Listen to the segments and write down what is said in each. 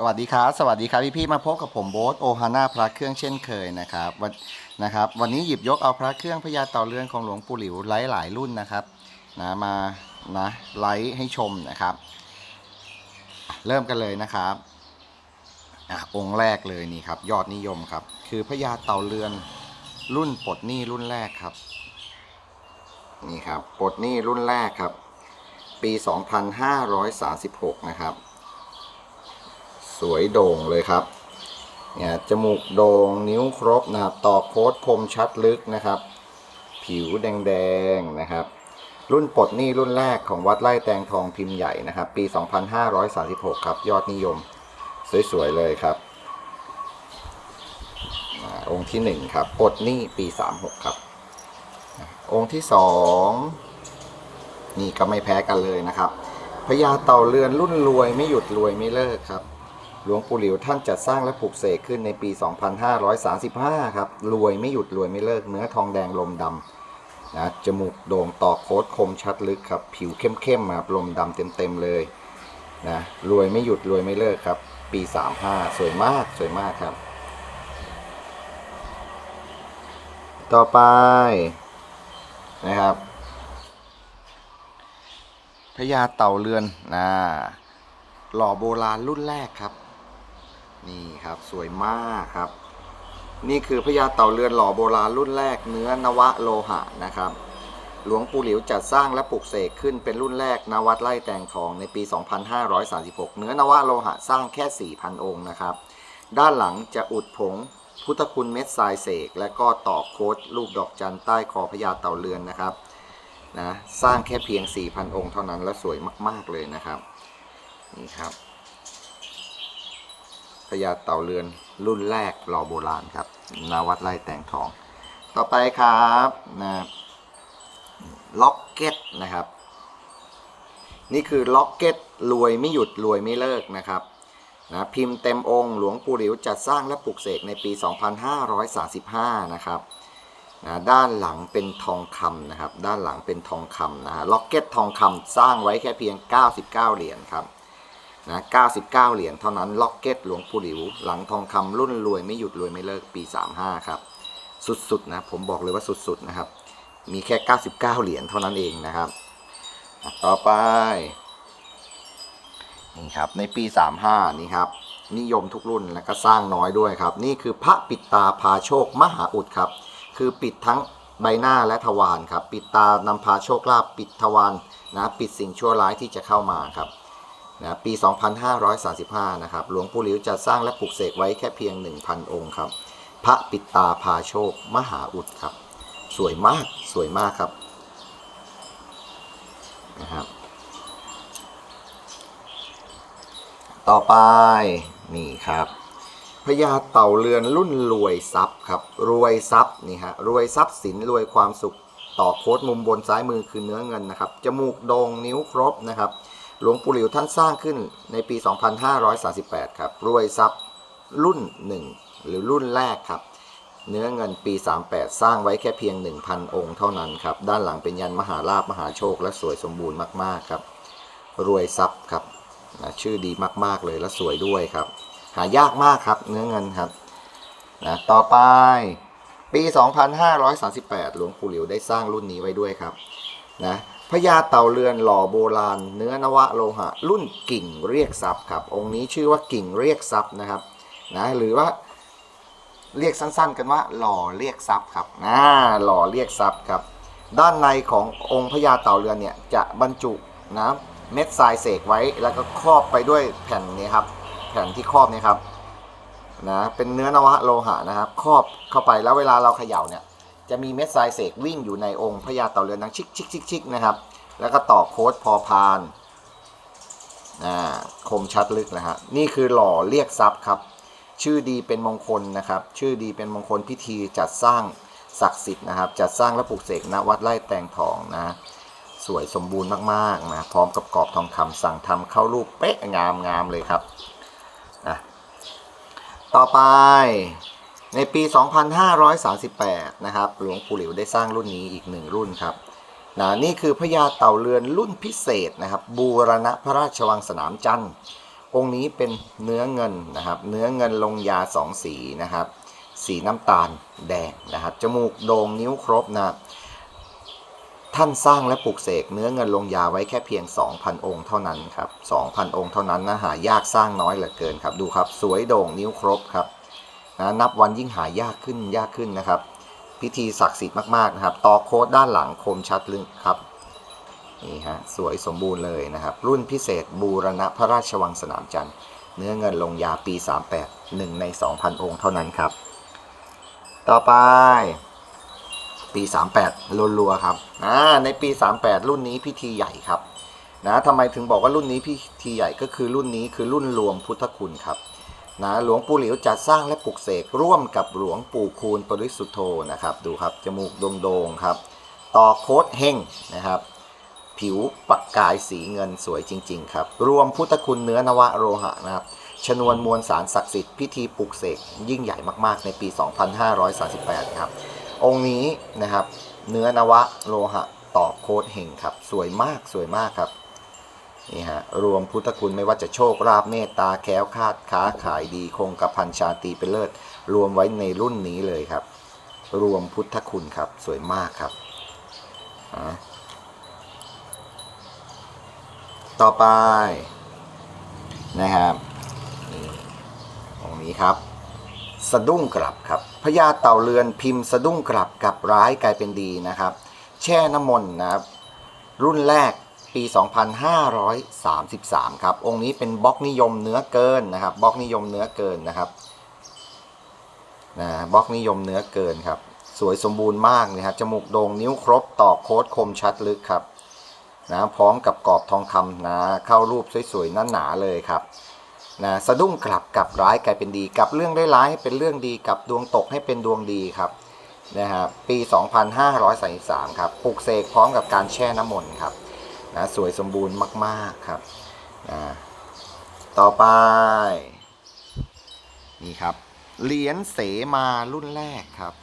สวัสดีครับสวัสดีครับพี่พี่ๆมาพบกับผมโบ๊ทโอฮาน่าพระเครื่องเช่นเคยนะครับวันนะครับวันนี้หยิบยกเอาพระเครื่องพญาเต่าเรือนของหลวงปู่หลิวหลายหลายรุ่นนะครับนะมานะไลฟ์ให้ชมนะครับ เริ่มกันเลยนะครับอะองค์แรกเลยนี่ครับ ยอดนิยมครับ คือพญาเต่าเรือนรุ่นปลดหนี้รุ่นแรกครับ นี่ครับปลดหนี้รุ่นแรกครับ ปี 2536 นะครับ สวยโด่งเลยครับเนี่ยจมูกโด่งนิ้วครบนะครับต่อโค้ดคมชัดลึกนะครับ ผิวแดงๆนะครับ รุ่นปลดหนี้รุ่นแรกของวัดไร่แตงทองพิมพ์ใหญ่นะครับ ปี 2536 ครับยอดนิยม สวยๆเลยครับองค์ที่ 1 ครับปลดหนี้ปี 36 ครับอ่าองค์ที่ 2 นี่ก็ไม่แพ้กันเลยนะครับพญาเต่าเรือนรุ่นรวยไม่หยุดรวยไม่เลิกครับ หลวงปู่หลิวท่านจัดสร้างและปลูกเสกขึ้นในปี 2535 ครับ รวยไม่หยุดรวยไม่เลิกเนื้อทองแดงลมดำนะจมูกโด่งต่อโค้ดคมชัดลึกครับ ผิวเข้มๆครับลมดำเต็มๆเลยนะรวยไม่หยุดรวยไม่เลิกครับ ปี 35 สวยมากสวยมากครับ ต่อไปนะครับพญาเต่าเรือนนะหล่อโบราณรุ่นแรกครับ นี่ครับสวยมากครับ นี่คือพญาเต่าเรือนหล่อโบราณรุ่นแรกเนื้อนวะโลหะนะครับ หลวงปู่หลิวจัดสร้างและปลูกเสกขึ้นเป็นรุ่นแรกณวัดไร่แตงทองในปี 2536 เนื้อนวะโลหะสร้างแค่ 4,000 องค์นะครับ ด้านหลังจะอุดผงพุทธคุณเม็ดทรายเสก และก็ตอกโค้ดรูปดอกจันใต้คอพญาเต่าเรือนนะครับนะสร้างแค่เพียง 4,000 องค์เท่านั้นและสวยมาก ๆ เลยนะครับ นี่ครับ พญาเต่าเรือนรุ่นแรกหล่อโบราณครับนาวัดไร่แตงทอง ต่อไปครับนะล็อกเก็ตนะครับ นี่คือล็อกเก็ตรวยไม่หยุดรวยไม่เลิกนะครับนะพิมพ์เต็มองค์ หลวงปู่หลิวจัดสร้างและปลูกเสกในปี 2535 นะครับนะด้านหลังเป็นทองคำนะครับ ด้านหลังเป็นทองคำนะฮะล็อกเก็ตทองคำสร้างไว้แค่เพียง 99 เหรียญครับ นะ99 เหรียญเท่านั้นล็อกเก็ตหลวงปู่หลิว หลังทองคำรุ่นรวยไม่หยุดรวยไม่เลิกปี 35 ครับ สุดๆนะผมบอกเลยว่าสุดๆนะครับ มีแค่ 99 เหรียญเท่านั้นเองนะครับ ต่อไปนี่ครับในปี 35 นี่ครับนิยมทุกรุ่นและก็สร้างน้อยด้วยครับ นี่คือพระปิดตาพาโชคมหาอุดครับ คือปิดทั้งใบหน้าและทวารครับ ปิดตานำพาโชคลาภปิดทวารนะ ปิดสิ่งชั่วร้ายที่จะเข้ามาครับ นะปี 2535 นะครับ หลวงปู่หลิวจะสร้างและปลูกเสกไว้แค่เพียง 1,000 องค์ครับ พระปิดตาพาโชค มหาอุดครับ สวยมาก สวยมากครับ นะครับ ต่อไป นี่ครับพญาเต่าเรือนรุ่นรวยทรัพย์ครับ รวยทรัพย์นี่ฮะ รวยทรัพย์สินรวยความสุข ต่อโค้ดมุมบนซ้ายมือคือเนื้อเงินนะครับ จมูกโด่งนิ้วครบนะครับ หลวงปู่หลิวท่านสร้างขึ้นในปี 2538 ครับ รวยทรัพย์รุ่น 1 หรือรุ่นแรกครับ เนื้อเงินปี 38 สร้างไว้แค่เพียง 1,000 องค์เท่านั้นครับ ด้านหลังเป็นยันมหาลาภมหาโชคและสวยสมบูรณ์มากๆครับ รวยทรัพย์ครับนะชื่อดีมากๆเลยและสวยด้วยครับ หายากมากครับเนื้อเงินครับนะต่อไปปี 2538 หลวงปู่หลิวได้สร้างรุ่นนี้ไว้ด้วยครับนะ พญาเต่าเรือนหล่อโบราณ เนื้อนวะโลหะ รุ่นกิ่งเรียกทรัพย์ครับ องค์นี้ชื่อว่ากิ่งเรียกทรัพย์นะครับนะหรือว่าเรียกสั้นๆ กันว่า หล่อเรียกทรัพย์ครับนะหล่อเรียกทรัพย์ครับ ด้านในขององค์พญาเต่าเรือนเนี่ยจะบรรจุนะเม็ดทรายเสกไว้แล้วก็ครอบไปด้วยแผ่นนี้ครับ แผ่นที่ครอบนี่ครับนะเป็นเนื้อนวะโลหะนะครับ ครอบเข้าไปแล้วเวลาเราเขย่าเนี่ย จะมีเม็ดทรายเสกวิ่งอยู่ในองค์พญาเต่าเรือนดังชิกชิกชิกชิกนะครับ แล้วก็ต่อโค้ดพอพานอ่าคมชัดลึกนะฮะนี่คือหล่อเรียกทรัพย์ครับ ชื่อดีเป็นมงคลนะครับ ชื่อดีเป็นมงคลพิธีจัดสร้างศักดิ์สิทธิ์นะครับ จัดสร้างและปลูกเสกณวัดไร่แตงทองนะสวยสมบูรณ์มากๆนะพร้อมกับกรอบทองคำสั่งทำเข้ารูปเป๊ะงามงามเลยครับนะต่อไป ในปี 2538 นะครับ หลวงปู่หลิวได้สร้างรุ่นนี้อีกหนึ่งรุ่นครับนะนี่คือพญาเต่าเรือนรุ่นพิเศษนะครับ บูรณะพระราชวังสนามจันทร์ องค์นี้เป็นเนื้อเงินนะครับ เนื้อเงินลงยาสองสีนะครับ สีน้ำตาลแดงนะครับ จมูกโด่งนิ้วครบนะท่านสร้างและปลูกเสกเนื้อเงินลงยาไว้แค่เพียง 2,000 องค์เท่านั้นครับ 2,000 องค์เท่านั้นนะหายากสร้างน้อยเหลือเกินครับ ดูครับ สวยโด่งนิ้วครบครับ นะนับวันยิ่งหายากขึ้นยากขึ้นนะครับ พิธีศักดิ์สิทธิ์มากๆนะครับต่อโค้ดด้านหลังคมชัดลึกครับนี่ฮะสวยสมบูรณ์เลยนะครับ รุ่นพิเศษบูรณะพระราชวังสนามจันทร์เนื้อเงินลงยาปี 38 1 ใน 2,000 องค์เท่านั้นครับ ต่อไป ปี 38รัวๆครับอ่าในปี 38 รุ่นนี้พิธีใหญ่ครับนะทำไมถึงบอกว่ารุ่นนี้พิธีใหญ่ก็คือรุ่นนี้คือรุ่นรวมพุทธคุณครับ นะหลวงปู่หลิวจัดสร้างและปลุกเสกร่วมกับหลวงปู่คูณปริสุทธโธนะครับ ดูครับจมูกโด่งๆครับต่อโคดเฮงนะครับ ผิวปักกายสีเงินสวยจริง ๆ ครับ รวมพุทธคุณเนื้อนวโลหะนะครับชนวนมวลสารศักดิ์สิทธิ์พิธีปลุกเสกยิ่งใหญ่มากๆ ในปี 2538 ครับ องค์นี้นะครับ เนื้อนวะโลหะต่อโคดเฮงครับ สวยมากสวยมากครับ นี่ฮะรวมพุทธคุณไม่ว่าจะโชคลาภเมตตาแค้วคาดค้าขายดีคงกระพันชาตรีเป็นเลิศรวมไว้ในรุ่นนี้เลยครับ รวมพุทธคุณครับสวยมากครับต่อไปนะครับนี่องนี้ครับ สะดุ้งกลับครับพญาเต่าเรือนพิมพ์สะดุ้งกลับกลับร้ายกลายเป็นดีนะครับ แช่น้ำมนต์นะครับ รุ่นแรก ปี 2533 ครับ องค์นี้เป็นบล็อกนิยมเนื้อเกินนะครับบล็อกนิยมเนื้อเกินนะครับนะบล็อกนิยมเนื้อเกินครับ สวยสมบูรณ์มากนะครับจมูกโด่งนิ้วครบต่อโค้ดคมชัดลึกครับนะพร้อมกับกรอบทองคำนะเข้ารูปสวยๆนั่นหนาเลยครับนะสะดุ้งกลับกลับร้ายกลายเป็นดีกลับเรื่องได้ร้ายให้เป็นเรื่องดีกลับดวงตกให้เป็นดวงดีครับนะครับปี 2533 ครับปลูกเสกพร้อมกับการแช่น้ำมนต์ครับ นะสวยสมบูรณ์มาก ๆครับนะต่อไป นี่ครับ เหรียญเสมารุ่นแรกครับ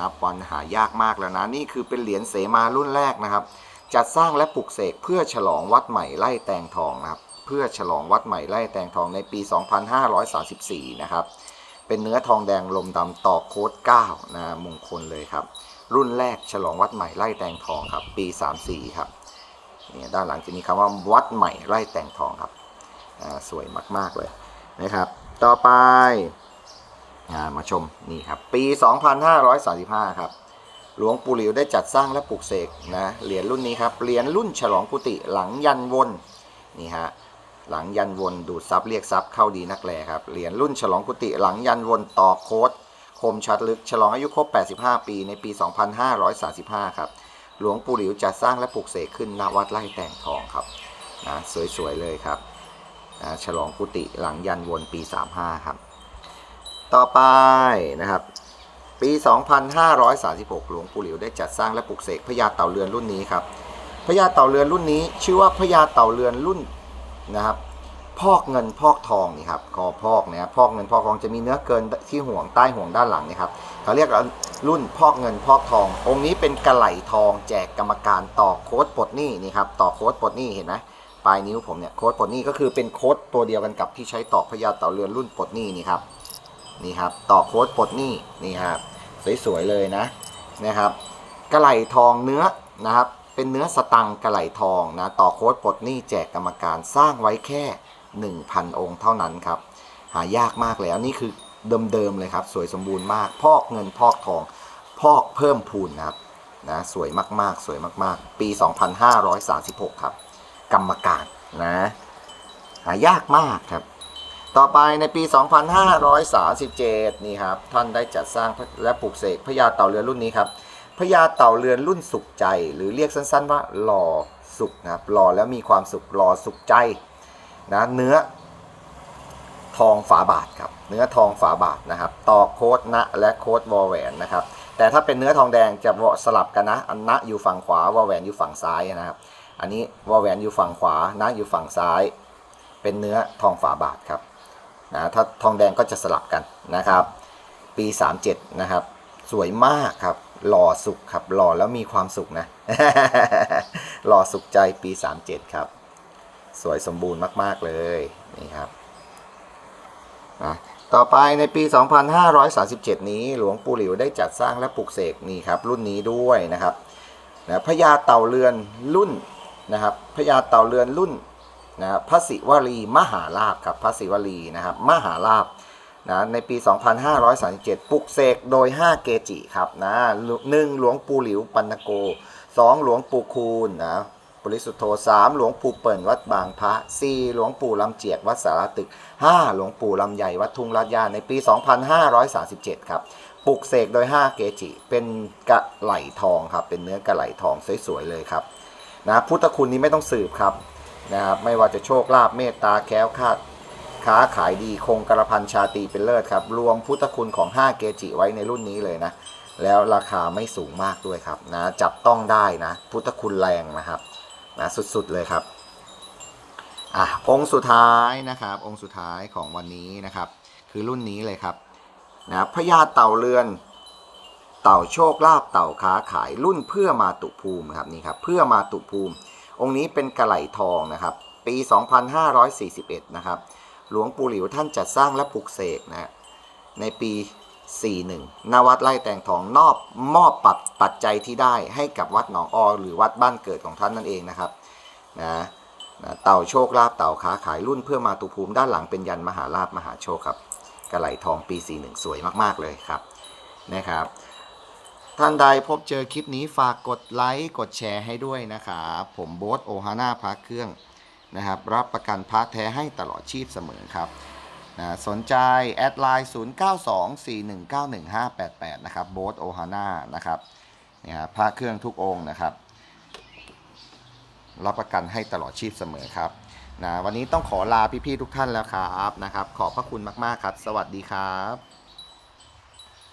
นับวันหายากมากแล้วนะ นี่คือเป็นเหรียญเสมารุ่นแรกนะครับ จัดสร้างและปลุกเสกเพื่อฉลองวัดใหม่ไร่แตงทองนะครับ เพื่อฉลองวัดใหม่ไร่แตงทองในปี 2534 นะครับ เป็นเนื้อทองแดงลมดำต่อโค้ด9นะมงคลเลยครับ รุ่นแรกฉลองวัดใหม่ไร่แตงทองครับ ปี 34 ครับ นี่ด้านหลังจะมีคำว่าวัดใหม่ไร่แต่งทองครับสวยมาก ๆ เลยนะครับ ต่อไปามาชมนี่ครับปี 2535 ครับ หลวงปู่หลิวได้จัดสร้างและปลูกเสกนะเหรียญรุ่นนี้ครับเหรียญรุ่นฉลองกุฏิหลังยันวนนี่ฮะหลังยันวนดูดซับเรียกซับเข้าดีนักแลครับเหรียญรุ่นฉลองกุฏิหลังยันวนต่อโค้ดคมชัดลึกฉลองอายุครบ 85 ปีในปี 2535 ครับ หลวงปู่หลิวจัดสร้างและปลูกเสกขึ้นณวัดไร่แตงทองครับนะสวยๆเลยครับนะฉลองกุฏิหลังยันวนปี 35 ครับ ต่อไปนะครับ ปี 2536 หลวงปู่หลิวได้จัดสร้างและปลูกเสกพญาเต่าเรือนรุ่นนี้ครับพญาเต่าเรือนรุ่นนี้ ชื่อว่าพญาเต่าเรือนรุ่นนะครับ พอกเงินพอกทองนี่ครับคอพอกนะพอกเงินพอกทองจะมีเนื้อเกินที่ห่วงใต้ห่วงด้านหลังนี่ครับเขาเรียกรุ่นพอกเงินพอกทอง องค์นี้เป็นกระไหลทอง แจกกรรมการต่อโค้ดปลดหนี้นี่ครับต่อโค้ดปลดหนี้เห็นไหมปลายนิ้วผมเนี่ยโค้ดปลดหนี้ก็คือเป็นโค้ดตัวเดียวกันกับที่ใช้ต่อพญาเต่าเรือนรุ่นปลดหนี้นี่ครับนี่ครับต่อโค้ดปลดหนี้นี่ครับสวยๆเลยนะนะครับกระไหลทองเนื้อนะครับเป็นเนื้อสตังกระไหลทองนะต่อโค้ดปลดหนี้แจกกรรมการสร้างไว้แค่ 1,000 องค์เท่านั้นครับ หายากมากแล้วนี่คือเดิมๆเลยครับ สวยสมบูรณ์มาก พอกเงินพอกทอง พอกเพิ่มพูนนะครับนะสวยมากๆ สวยมากๆ ปี 2536 ครับ กรรมการนะหายากมากครับ ต่อไปในปี 2537 นี่ครับ ท่านได้จัดสร้างและปลูกเสกพญาเต่าเรือนรุ่นนี้ครับพญาเต่าเรือนรุ่นสุขใจ หรือเรียกสั้นๆว่าหล่อสุขนะครับหล่อแล้วมีความสุขหล่อสุขใจ นะเนื้อทองฝาบาทครับเนื้อทองฝาบาทนะครับ ต่อโค้ดณและโค้ดวอลแหวนนะครับ แต่ถ้าเป็นเนื้อทองแดงจะสลับกันนะอันณอยู่ฝั่งขวาวอลแหวนอยู่ฝั่งซ้ายนะครับ อันนี้วอลแหวนอยู่ฝั่งขวาณอยู่ฝั่งซ้าย เป็นเนื้อทองฝาบาทครับนะถ้าทองแดงก็จะสลับกันนะครับ ปี 37 นะครับ สวยมากครับ หล่อสุขครับหล่อแล้วมีความสุขนะ หล่อสุขใจปี 37 ครับ สวยสมบูรณ์มาก ๆ เลยนี่ครับนะต่อไปในปี 2537 นี้หลวงปู่หลิวได้จัดสร้างและปลูกเสกนี่ครับรุ่นนี้ด้วยนะครับนะพญาเต่าเรือนรุ่นนะครับพญาเต่าเรือนรุ่นนะพระศิวลีมหาลาภครับพระศิวลีนะครับมหาลาภนะในปี 2537 ปลุกเสกโดย 5 เกจิครับนะหนึ่งหลวงปู่หลิวปันนโก 2 หลวงปู่คูณนะ บริสุทธโธ3หลวงปู่เปิ่นวัดบางพระ4หลวงปู่ลำเจียกวัดสารตึก5หลวงปู่ลำใหญ่วัดทุ่งลาดยาในปี 2537 ครับปลุกเสกโดย 5 เกจิ เป็นกระไหลทองครับ เป็นเนื้อกระไหลทองสวยๆเลยครับนะพุทธคุณนี้ไม่ต้องสืบครับนะครับ ไม่ว่าจะโชคลาภเมตตาแค้วคาดค้าขายดีคงกระพันชาตีเป็นเลิศครับ รวมพุทธคุณของ 5 เกจิไว้ในรุ่นนี้เลยนะ แล้วราคาไม่สูงมากด้วยครับนะ จับต้องได้นะ พุทธคุณแรงนะครับ นะสุดๆเลยครับอะองค์สุดท้ายนะครับ องค์สุดท้ายของวันนี้นะครับ คือรุ่นนี้เลยครับนะพญาเต่าเรือน เต่าโชคลาภเต่าค้าขายรุ่นเพื่อมาตุภูมิครับนี่ครับเพื่อมาตุภูมิ องค์นี้เป็นกระไหลทองนะครับ ปี 2541 นะครับ หลวงปู่หลิวท่านจัดสร้างและปลุกเสกนะในปี 41นวัดไร่แต่งทองนอบมอบปัดปัจจัยที่ได้ให้กับวัดหนองออหรือวัดบ้านเกิดของท่านนั่นเองนะครับนะนะเต่าโชคลาภเต่าค้าขายรุ่นเพื่อมาตุภูมิด้านหลังเป็นยันมหาลาภมหาโชคครับกระไหลทองปี 41 สวยมากๆเลยครับนะครับ ท่านใดพบเจอคลิปนี้ฝากกดไลค์กดแชร์ให้ด้วยนะครับผมโบ๊ทโอฮาน่าพระเครื่องนะครับ รับประกันพระแท้ให้ตลอดชีพเสมอครับ นะสนใจ แอดไลน์ 0924191588 นะครับโบสโอฮาน่านะครับนี่ยครับพระเครื่องทุกองค์นะครับ รับประกันให้ตลอดชีพเสมอครับนะวันนี้ต้องขอลาพี่ๆทุกท่านแล้วครับนะครับ ขอบพระคุณมากๆครับ สวัสดีครับ